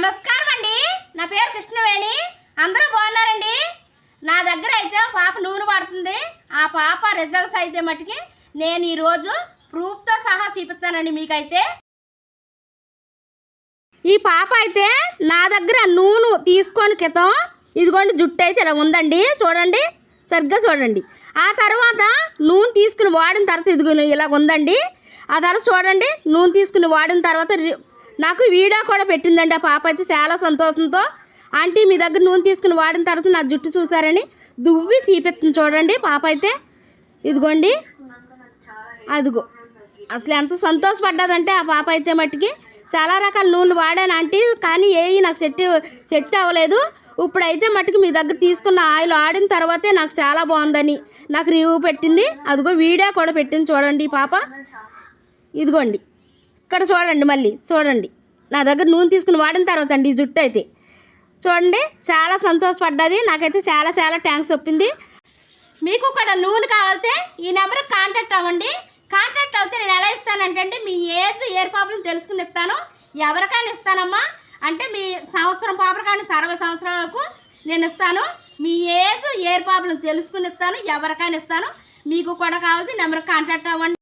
నమస్కారం అండి నా పేరు కృష్ణవేణి. అందరూ బాగున్నారండి? నా దగ్గర అయితే పాప నూనె పడుతుంది. ఆ పాప రిజల్ట్స్ అయితే మటుకి నేను ఈరోజు ప్రూఫ్తో సహా చూపిస్తానండి మీకైతే. ఈ పాప అయితే నా దగ్గర నూనె తీసుకొని క్రితం ఇదిగోండి జుట్టు అయితే ఇలా ఉందండి. చూడండి సరిగ్గా చూడండి. ఆ తర్వాత నూనె తీసుకుని వాడిన తర్వాత ఇదిగో ఇలా ఉందండి. ఆ తర్వాత చూడండి నూనె తీసుకుని వాడిన తర్వాత నాకు వీడియో కూడా పెట్టిందండి ఆ పాప అయితే చాలా సంతోషంతో ఆంటీ మీ దగ్గర నూనె తీసుకుని వాడిన తర్వాత నా జుట్టు చూసారని దువ్వి చీపెత్తుంది చూడండి. పాప అయితే ఇదిగోండి. అదిగో. అసలు ఎంత సంతోషపడ్డదంటే ఆ పాప అయితే మట్టుకి చాలా రకాల నూనెలు వాడాను ఆంటీ కానీ ఏవి నాకు సెట్ సెట్ అవ్వలేదు. ఇప్పుడైతే మట్టుకు మీ దగ్గర తీసుకున్న ఆయిల్ ఆడిన తర్వాతే నాకు చాలా బాగుందని నాకు రివ్యూ పెట్టింది. అదిగో వీడియో కూడా పెట్టింది చూడండి పాప. ఇదిగోండి. ఇక్కడ చూడండి మళ్ళీ. చూడండి. నా దగ్గర నూనె తీసుకుని వాడిన తర్వాత అండి ఈ జుట్టు అయితే. చూడండి చాలా సంతోషపడ్డది. నాకైతే చాలా చాలా థ్యాంక్స్ ఒప్పింది మీకు కూడా నూనె కావాలితే ఈ నెంబర్కి కాంటాక్ట్ అవ్వండి. కాంటాక్ట్ అవుతే నేను ఎలా ఇస్తానంటే మీ ఏజ్ ఏర్ ప్రాబ్లం తెలుసుకుని ఇస్తాను. ఎవరికైనా ఇస్తానమ్మా. అంటే మీ సంవత్సరం పాపలు కానీ అరవై సంవత్సరాలకు నేను ఇస్తాను. మీ ఏజ్ ఏర్ ప్రాబ్లం తెలుసుకుని ఇస్తాను. ఎవరికైనా ఇస్తాను. మీకు కూడా కావాలి నెంబర్కి కాంటాక్ట్ అవ్వండి.